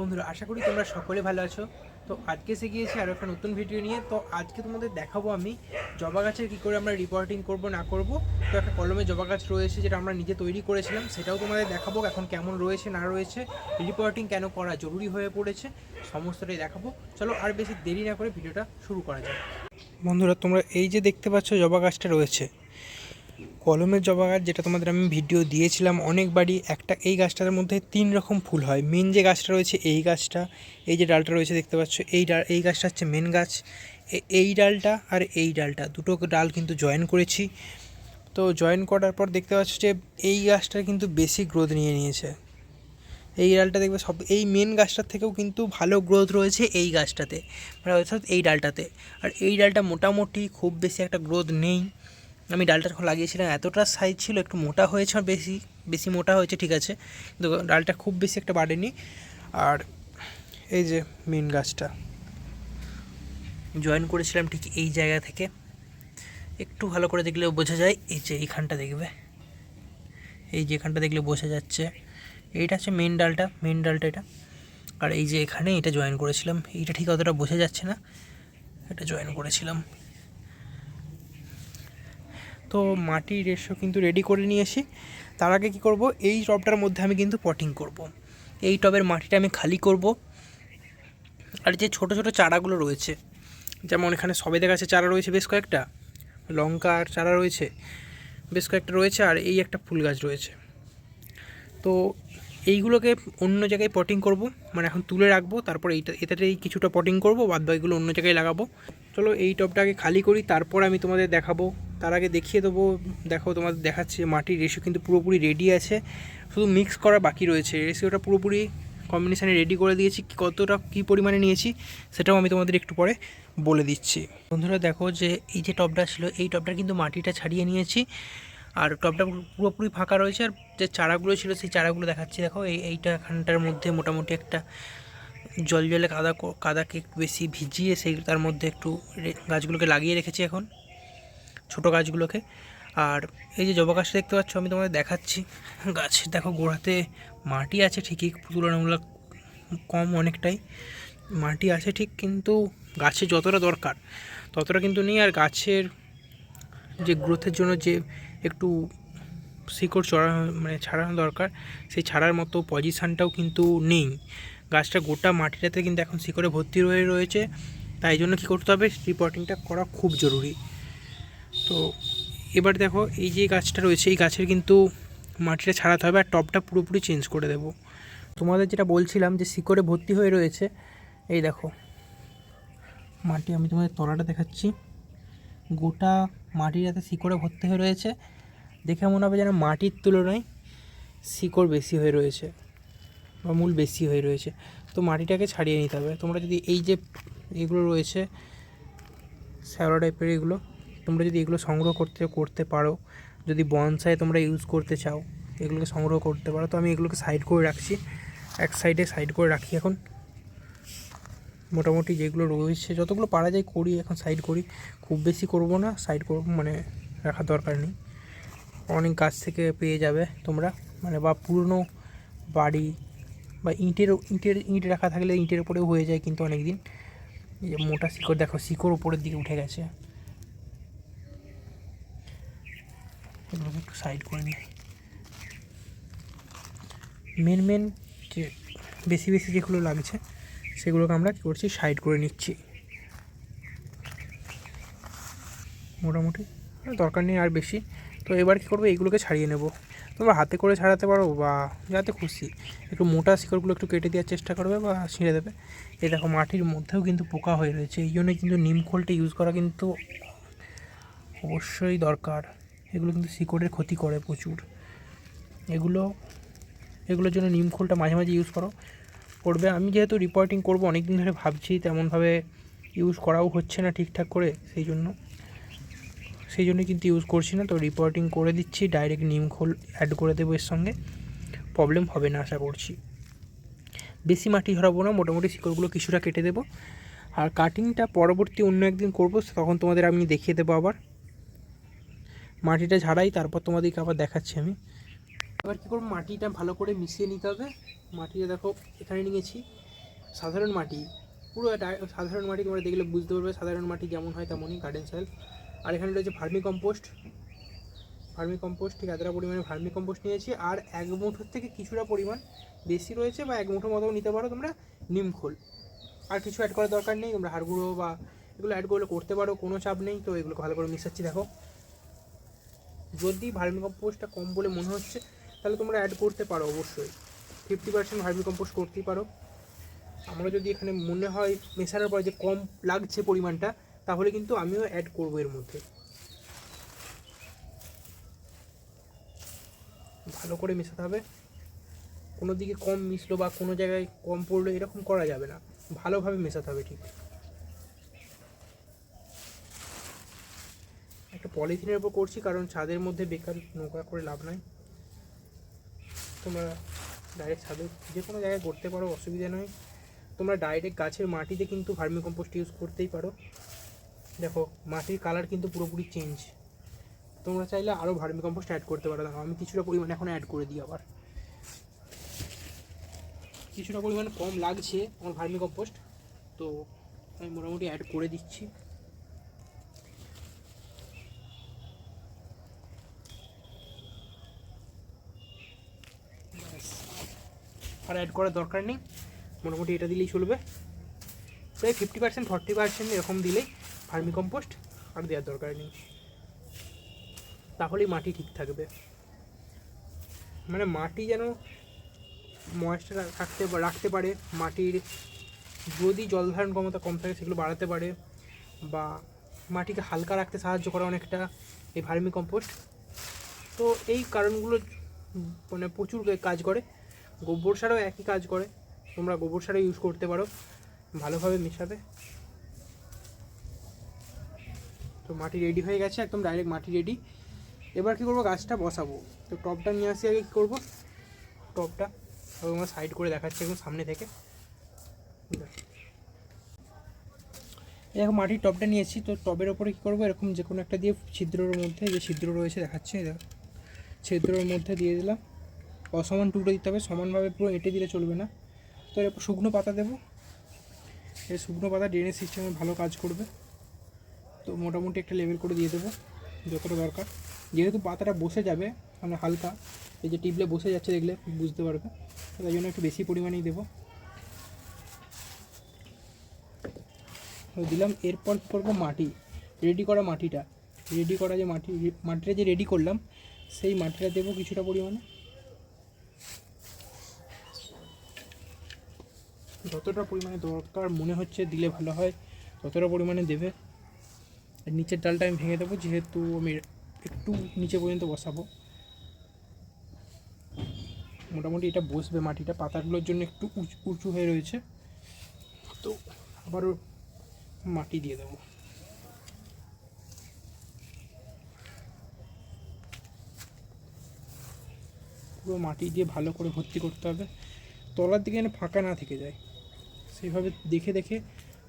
বন্ধুরা, আশা করি তোমরা সকলে ভালো আছো। তো আজকে এসে গিয়েছি আরও একটা নতুন ভিডিও নিয়ে। তো আজকে তোমাদের দেখাবো আমি জবা গাছের কী করে আমরা রিপোর্টিং করব, না করব। তো একটা কলমে জবা গাছ রয়েছে যেটা আমরা নিজে তৈরি করেছিলাম, সেটাও তোমাদের দেখাবো এখন কেমন রয়েছে, না রয়েছে। রিপোর্টিং কেন করা জরুরি হয়ে পড়েছে, সমস্তটাই দেখাবো। চলো আর বেশি দেরি না করে ভিডিওটা শুরু করা যাক। বন্ধুরা, তোমরা এই যে দেখতে পাচ্ছ জবা গাছটা রয়েছে কলমের জবা গাছ যেটা তোমাদের আমি ভিডিও দিয়েছিলাম অনেকবারই, একটা এই গাছটার মধ্যে তিন রকম ফুল হয়। মেন যে গাছটা রয়েছে এই গাছটা, এই যে ডালটা রয়েছে দেখতে পাচ্ছ, এই ডাল, এই গাছটা হচ্ছে মেন গাছ। এই ডালটা আর এই ডালটা, দুটো ডাল কিন্তু জয়েন করেছি। তো জয়েন করার পর দেখতে পাচ্ছ যে এই গাছটার কিন্তু বেশি গ্রোথ নিয়ে নিয়েছে। এই ডালটা দেখবে সব, এই মেন গাছটার থেকেও কিন্তু ভালো গ্রোথ রয়েছে এই গাছটাতে মানে অর্থাৎ এই ডালটাতে। আর এই ডালটা মোটামুটি খুব বেশি একটা গ্রোথ নেই। আমি ডালটা লাগিয়েছিলাম, এতটা সাইজ ছিল, একটু মোটা হয়েছে আর বেশি বেশি মোটা হয়েছে, ঠিক আছে। কিন্তু ডালটা খুব বেশি একটা বাড়েনি। আর এই যে মেন গাছটা। জয়েন করেছিলাম ঠিক এই জায়গা থেকে। একটু ভালো করে দেখলেও বোঝা যায়, এই যে এইখানটা দেখবে। এই যে এখানটা দেখলে বোঝা যাচ্ছে। এইটা হচ্ছে মেন ডালটা মেন ডালটা এটা। আর এই যে এখানে এটা জয়েন করেছিলাম, এইটা ঠিক অতটা বোঝা যাচ্ছে না। এটা জয়েন করেছিলাম। তো মাটির রেশো কিন্তু রেডি করে নিয়েছি তার আগে কী করব? এই টবটার মধ্যে আমি কিন্তু পটিং করব। এই টবের মাটিটা আমি খালি করব। আর যে ছোট ছোট চারাগুলো রয়েছে, যেমন এখানে সবেদা গাছের চারা রয়েছে বেশ কয়েকটা, লঙ্কার চারা রয়েছে বেশ কয়েকটা রয়েছে, আর এই একটা ফুল গাছ রয়েছে। তো এইগুলোকে অন্য জায়গায় পটিং করব মানে এখন তুলে রাখব, তারপর এইটা, এটাতেই কিছুটা পটিং করব বাদ বাকিগুলো অন্য জায়গায় লাগাবো। চলো এই টবটাকে খালি করি, তারপর আমি তোমাদের দেখাবো তার আগে দেখিয়ে দেবো। দেখো তোমাদের দেখাচ্ছে মাটির রেশিও কিন্তু পুরোপুরি রেডি আছে। শুধু মিক্স করা বাকি রয়েছে। রেশিওটা পুরোপুরি কম্বিনেশানে রেডি করে দিয়েছি। কতটা কী পরিমাণে নিয়েছি সেটাও আমি তোমাদের একটু পরে বলে দিচ্ছি। বন্ধুরা দেখো যে এই যে টবটা ছিল, এই টবটা কিন্তু মাটিটা ছাড়িয়ে নিয়েছি। আর টবটা পুরোপুরি ফাঁকা রয়েছে। আর যে চারাগুলো ছিল, সেই চারাগুলো দেখাচ্ছি। দেখো এই এইটা এখানটার মধ্যে মোটামুটি একটা জল জলে কাদা কাদাকে একটু বেশি ভিজিয়ে সেই তার মধ্যে একটু গাছগুলোকে লাগিয়ে রেখেছি এখন। ছোটো গাছগুলোকে। আর এই যে জবা গাছটা দেখতে পাচ্ছ, আমি তোমাদের দেখাচ্ছি। গাছ, দেখো গোড়াতে মাটি আছে ঠিকই, তুলনামূলক কম অনেকটাই। মাটি আছে ঠিক, কিন্তু গাছে যতটা দরকার, ততটা কিন্তু নেই। আর গাছের যে গ্রোথের জন্য যে একটু শিকড় চড়া মানে ছাড়ানো দরকার, সেই ছাড়ার মতো পজিশানটাও কিন্তু নেই। গাছটা গোটা মাটিটাতে কিন্তু এখন শিকড়ে ভর্তি হয়ে রয়েছে। তাই জন্য কী করতে হবে রিপোর্টিংটা করা খুব জরুরি। তো এবার দেখো, এই যে গাছটা রয়েছে, এই গাছের কিন্তু মাটিটা ছাড়াতে হবে আর টপটা পুরোপুরি চেঞ্জ করে দেবো। তোমাদের যেটা বলছিলাম যে শিকড়ে ভর্তি হয়ে রয়েছে, এই দেখো, মাটি আমি তোমাদের তলাটা দেখাচ্ছি। গোটা মাটির যাতে শিকড়ে ভর্তি হয়ে রয়েছে। দেখে মনে হবে যেন মাটির তুলনায় শিকড় বেশি হয়ে রয়েছে বা মূল বেশি হয়ে রয়েছে। তো মাটিটাকে ছাড়িয়ে নিতে হবে। তোমরা যদি এই যে এগুলো রয়েছে, শ্যাওলা টাইপের এগুলো তোমরা যদি এগুলো সংগ্রহ করতে করতে পারো, যদি বনসাই তোমরা ইউজ করতে চাও, এগুলোকে সংগ্রহ করতে পারো, তো আমি এগুলোকে সাইড করে রাখছি। এক সাইডে সাইড করে রাখি এখন। মোটামুটি যেগুলো রয়েছে, যতগুলো পারা যায় করি, এখন সাইড করি। খুব বেশি করব না সাইড করব মানে রাখার দরকার নেই। অনেক গাছ থেকে পেয়ে যাবে তোমরা মানে বা পুরনো বাড়ি বা ইঁটের ইঁটের, ইঁট রাখা থাকলে ইঁটের উপরেও হয়ে যায় কিন্তু অনেক দিন এই যে মোটা শিকড়, দেখো শিকড় উপরের দিকে উঠে গেছে। এগুলোকে একটু সাইড করে নিই। মেন মেন যে বেশি বেশি যেগুলো লাগছে, সেগুলোকে আমরা কী করছি সাইড করে নিচ্ছি। মোটামুটি দরকার নেই আর বেশি। তো এবার কী করব এইগুলোকে ছাড়িয়ে নেব। তোমরা হাতে করে ছাড়াতে পারো বা যাতে খুশি। একটু মোটা শিকড়গুলো একটু কেটে দেওয়ার চেষ্টা করবে বা ছিঁড়ে দেবে। এই দেখো, মাটির মধ্যেও কিন্তু পোকা হয়ে রয়েছে। এই জন্য কিন্তু নিম খোলটা ইউজ করা কিন্তু অবশ্যই দরকার। এগুলো কিন্তু শিকড়ের ক্ষতি করে প্রচুর। এগুলো, এগুলোর জন্য নিম খোলটা মাঝে মাঝে ইউজ করো। করবে আমি যেহেতু রিপোর্টিং করব অনেক দিন ধরে ভাবছি তেমনভাবে ইউজ করাও হচ্ছে না ঠিকঠাক করে, সেই জন্য। সেই জন্য কিন্তু ইউজ করছি না, তো রিপোর্টিং করে দিচ্ছি ডাইরেক্ট নিম খোল অ্যাড করে দেবো এর সঙ্গে। প্রবলেম হবে না, আশা করছি। বেশি মাটি ধরাবো না, মোটামুটি শিকড়গুলো কিছুটা কেটে দেবো। আর কাটিংটা পরবর্তী অন্য একদিন করব, তখন তোমাদের আমি দেখিয়ে দেবো আবার। মাটিটা ঝাড়াই, তারপর তোমাদেরকে আবার দেখাচ্ছি আমি। এবার কী করব? মাটিটা ভালো করে মিশিয়ে নিতে হবে। মাটিটা দেখো, এখানে নিয়েছি সাধারণ মাটি। পুরো সাধারণ মাটি তোমরা দেখলে বুঝতে পারবে, সাধারণ মাটি যেমন হয় তেমনই গার্ডেন সয়েল আর এখানে রয়েছে ভার্মি কম্পোস্ট ভার্মি কম্পোস্ট ঠিক এতটা পরিমাণে ভার্মি কম্পোস্ট নিয়েছি। আর এক মুঠোর থেকে কিছুটা পরিমাণ বেশি রয়েছে বা এক মুঠো মতো নিতে পারো তোমরা নিমখোল আর কিছু অ্যাড করার দরকার নেই, তোমরা হাড়গুঁড়ো বা এগুলো অ্যাড করলে করতে পারো, কোনো চাপ নেই। তো এগুলো ভালো করে মিশাচ্ছি, দেখো। যদি ভার্মি কম্পোস্টটা কম বলে মনে হচ্ছে, তাহলে তোমরা অ্যাড করতে পারো অবশ্যই। ফিফটি পার্সেন্ট ভার্মি কম্পোস্ট করতেই পারো। আমরা যদি এখানে মনে হয় মেশানোর পর যে কম লাগছে পরিমাণটা, তাহলে কিন্তু আমিও অ্যাড করব এর মধ্যে। ভালো করে মেশাতে হবে। কোনো দিকে কম মিশলো বা কোনো জায়গায় কম পড়ল, এরকম করা যাবে না। ভালোভাবে মেশাতে হবে ঠিক। একটা পলিথিনের উপর করছি, কারণ ছাদের মধ্যে বেকার নৌকা করে লাভ নাই। তোমরা ডাইরেক্ট ছাদে যে কোনো জায়গায় করতে পারো, অসুবিধা নয় তোমরা ডাইরেক্ট গাছের মাটিতে কিন্তু ভার্মি কম্পোস্ট ইউজ করতেই পারো। দেখো, মাটির কালার কিন্তু পুরোপুরি চেঞ্জ তোমরা চাইলে আরও ভার্মি কম্পোস্ট অ্যাড করতে পারো। দেখো, আমি কিছুটা পরিমাণ এখন অ্যাড করে দিই আবার। কিছুটা পরিমাণ কম লাগছে আমার ভার্মি কম্পোস্ট তো আমি মোটামুটি অ্যাড করে দিচ্ছি। আর অ্যাড করার দরকার নেই। মোটামুটি এটা দিলেই চলবে। প্রায় ফিফটি পার্সেন্ট ফর্টি পার্সেন্ট এরকম দিলেই ভার্মি কম্পোস্ট আর দেওয়ার দরকার নেই। তাহলেই মাটি ঠিক থাকবে। মানে মাটি যেন ময়েশ্চার রাখতে রাখতে পারে, মাটির যদি জল ধারণ ক্ষমতা কম থাকে সেগুলো বাড়াতে পারে বা মাটিকে হালকা রাখতে সাহায্য করে অনেকটা এই ভার্মি কম্পোস্ট তো এই কারণগুলো মানে প্রচুর কাজ করে। গোবর সারও একই কাজ করে। তোমরা গোবর সারও ইউজ করতে পারো ভালোভাবে মেশাবে তো মাটি রেডি হয়ে গেছে, একদম ডাইরেক্ট মাটি রেডি এবার কী করব? গাছটা বসাবো। তো টপটা নিয়ে আসি আগে, কী করব? টপটা আমরা সাইড করে দেখাচ্ছি একদম সামনে থেকে। এরকম মাটির টপটা নিয়েছি তো টবের ওপরে কী করব? এরকম যে কোনো একটা দিয়ে ছিদ্রর মধ্যে, যে ছিদ্র রয়েছে, দেখাচ্ছে ছিদ্রর মধ্যে দিয়ে দিলাম। অসমান টুকরো দিতে হবে, সমানভাবে পুরো এঁটে দিলে চলবে না। তো এরপর শুকনো পাতা দেবো। এই শুকনো পাতা ড্রেনেজ সিস্টেমে ভালো কাজ করবে। তো মোটামুটি একটা লেভেল করে দিয়ে দেবো, যতটা দরকার। যেহেতু পাতাটা বসে যাবে মানে হালকা, এই যে টিপলে বসে যাচ্ছে দেখলে বুঝতে পারবে। তাই জন্য একটু বেশি পরিমাণেই দেবো। দিলাম, এরপর করব মাটি রেডি করা মাটিটা। রেডি করা যে মাটি, মাটিটা যে রেডি করলাম, সেই মাটিটা দেবো কিছুটা পরিমাণে। যতটা পরিমাণে দরকার মনে হচ্ছে দিলে ভালো হয়, ততটা পরিমাণে দেবে। আর নিচের ডালটা আমি ভেঙে দেবো, যেহেতু আমি একটু নিচে পর্যন্ত বসাবো। মোটামুটি এটা বসবে মাটিটা, পাতাগুলোর জন্য একটু উঁচু উঁচু হয়ে রয়েছে। তো আবারও মাটি দিয়ে দেবো। পুরো মাটি দিয়ে ভালো করে ভর্তি করতে হবে। তলার দিকে যেন ফাঁকা না থেকে যায়। সেইভাবে দেখে দেখে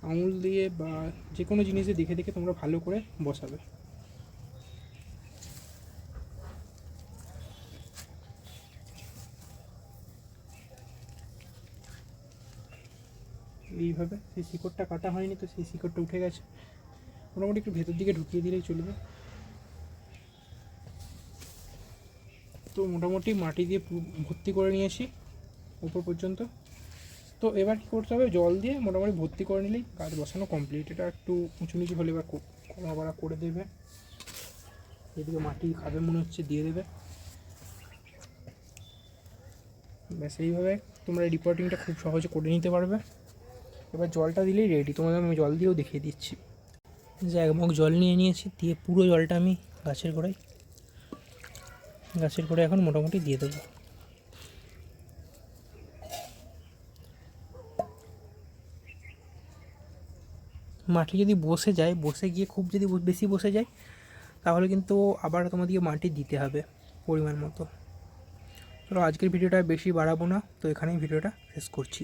আঙুল দিয়ে বা যে কোনো জিনিসে দেখে দেখে তোমরা ভালো করে বসাবে। এইভাবে সেই শিকড়টা কাটা হয়নি তো সেই শিকড়টা উঠে গেছে। মোটামুটি একটু ভেতর দিকে ঢুকিয়ে দিলেই চলবে। তো মোটামুটি মাটি দিয়ে ভর্তি করে নিয়েছি। উপর পর্যন্ত তো এবার কী করতে হবে? জল দিয়ে মোটামুটি ভর্তি করে নিলেই গাছ বসানো কমপ্লিট এটা একটু উঁচু নিচু হলে এবার কো- কমা করে দেবে। এদিকে মাটি খাবে মনে হচ্ছে, দিয়ে দেবে। ব্যাস, এইভাবে তোমরা রিপোর্টিংটা খুব সহজে করে নিতে পারবে। এবার জলটা দিলেই রেডি তোমাদের আমি জল দিয়েও দেখিয়ে দিচ্ছি। যে এক মগ জল নিয়ে নিয়েছি, দিয়ে পুরো জলটা আমি গাছের গোড়ায় গাছের গোড়ায় এখন মোটামুটি দিয়ে দেবো। মাটি যদি বসে যায়, বসে গিয়ে খুব যদি বেশি বসে যায়, তাহলে কিন্তু আবার তোমাদেরকে মাটি দিতে হবে পরিমাণ মতো। তো আজকের ভিডিওটা বেশি বাড়াবো না, তো এখানেই ভিডিওটা শেষ করছি।